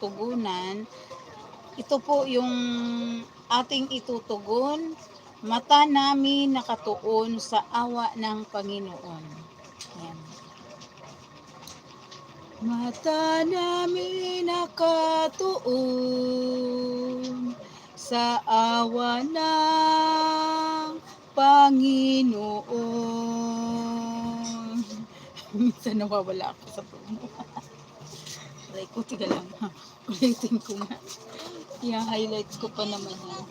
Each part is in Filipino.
tutugunan, ito po yung ating itutugon. Mata namin nakatuon sa awa ng Panginoon. Yan. Mata namin nakatuon sa awa ng Panginoon. Minsan nawawala ako sa tono. Aray ko, tiga lang. Ulitin ko nga. I-highlights ko pa naman yan.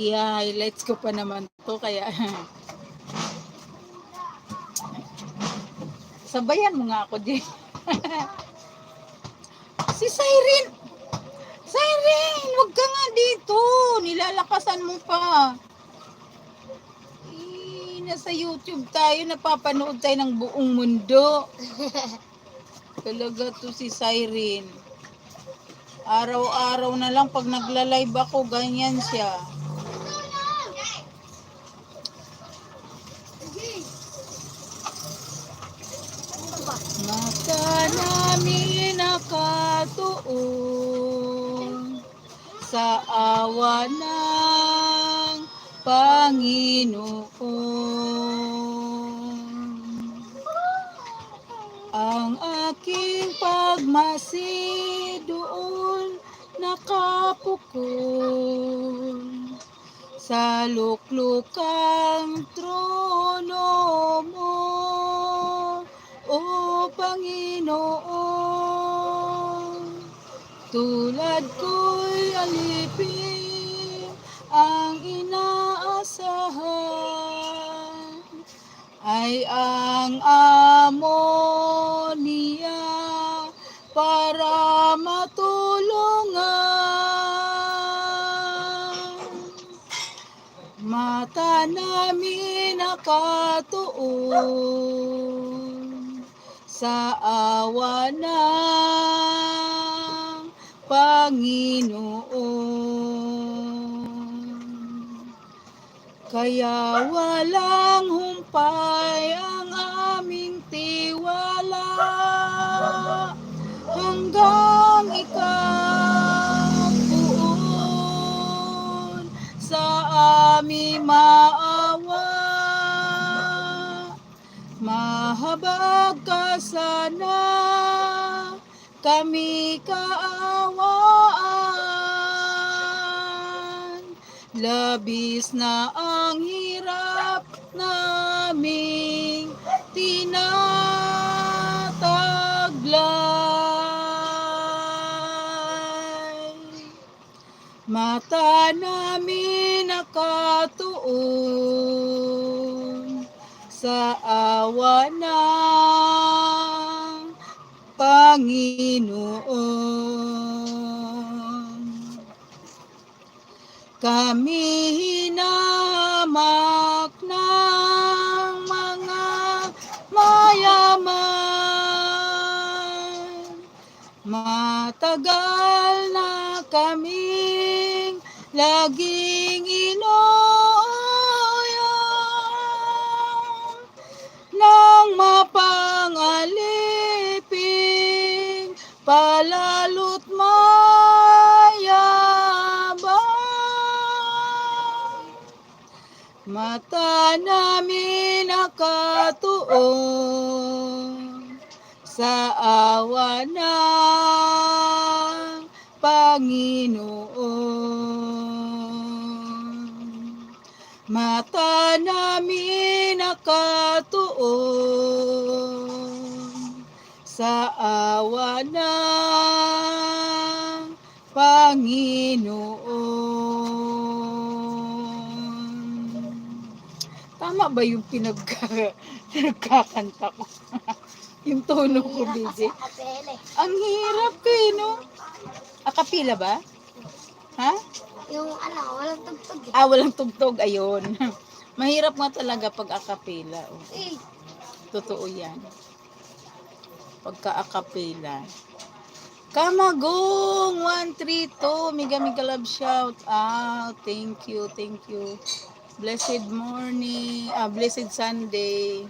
I-highlights ko pa naman to kaya sabayan mo nga ako din. si Siren! Siren! Huwag ka nga dito! Nilalakasan mo pa. Eh, nasa YouTube tayo, napapanood tayo ng buong mundo. Talaga to si Siren. Araw-araw na lang pag nagla-live ako, ganyan siya. Mata namin nakatuon sa awa ng Panginoon. Ang aking pagmasid doon nakapukol sa luklukang trono mo, O Panginoon. Tulad ko'y alipin ay ang amo niya para matulungan. Mata namin nakatuon sa awa ng Panginoon. Kaya walang humpay ang aming tiwala hanggang ikaw buon sa aming maawa. Mahabag ka sana kami kaawaan. Labis na ang hirap naming tinataglay. Mata namin nakatuon sa awa ng Panginoon. Kami hinamak ng Matagal na kaming laging inoyong ng mapangalipin palalo't mayabang. Mata namin nakatuon sa awa ng Panginoon. Mata namin nakatuon sa awa ng Panginoon. Tama ba yung pinagka, pinagkakanta ko? yung tono ko, Biji? Kapele. Ang hirap kayo, no? Akapila ba? Ha? Yung ano, walang tugtog eh. Ah, walang tugtog. Ayun. Mahirap nga talaga pag akapela. Oh. Eh, Totoo yan. Pagka akapela. Kamagong 132. Mega mega love shout out. Thank you, thank you. Blessed morning, ah, blessed Sunday.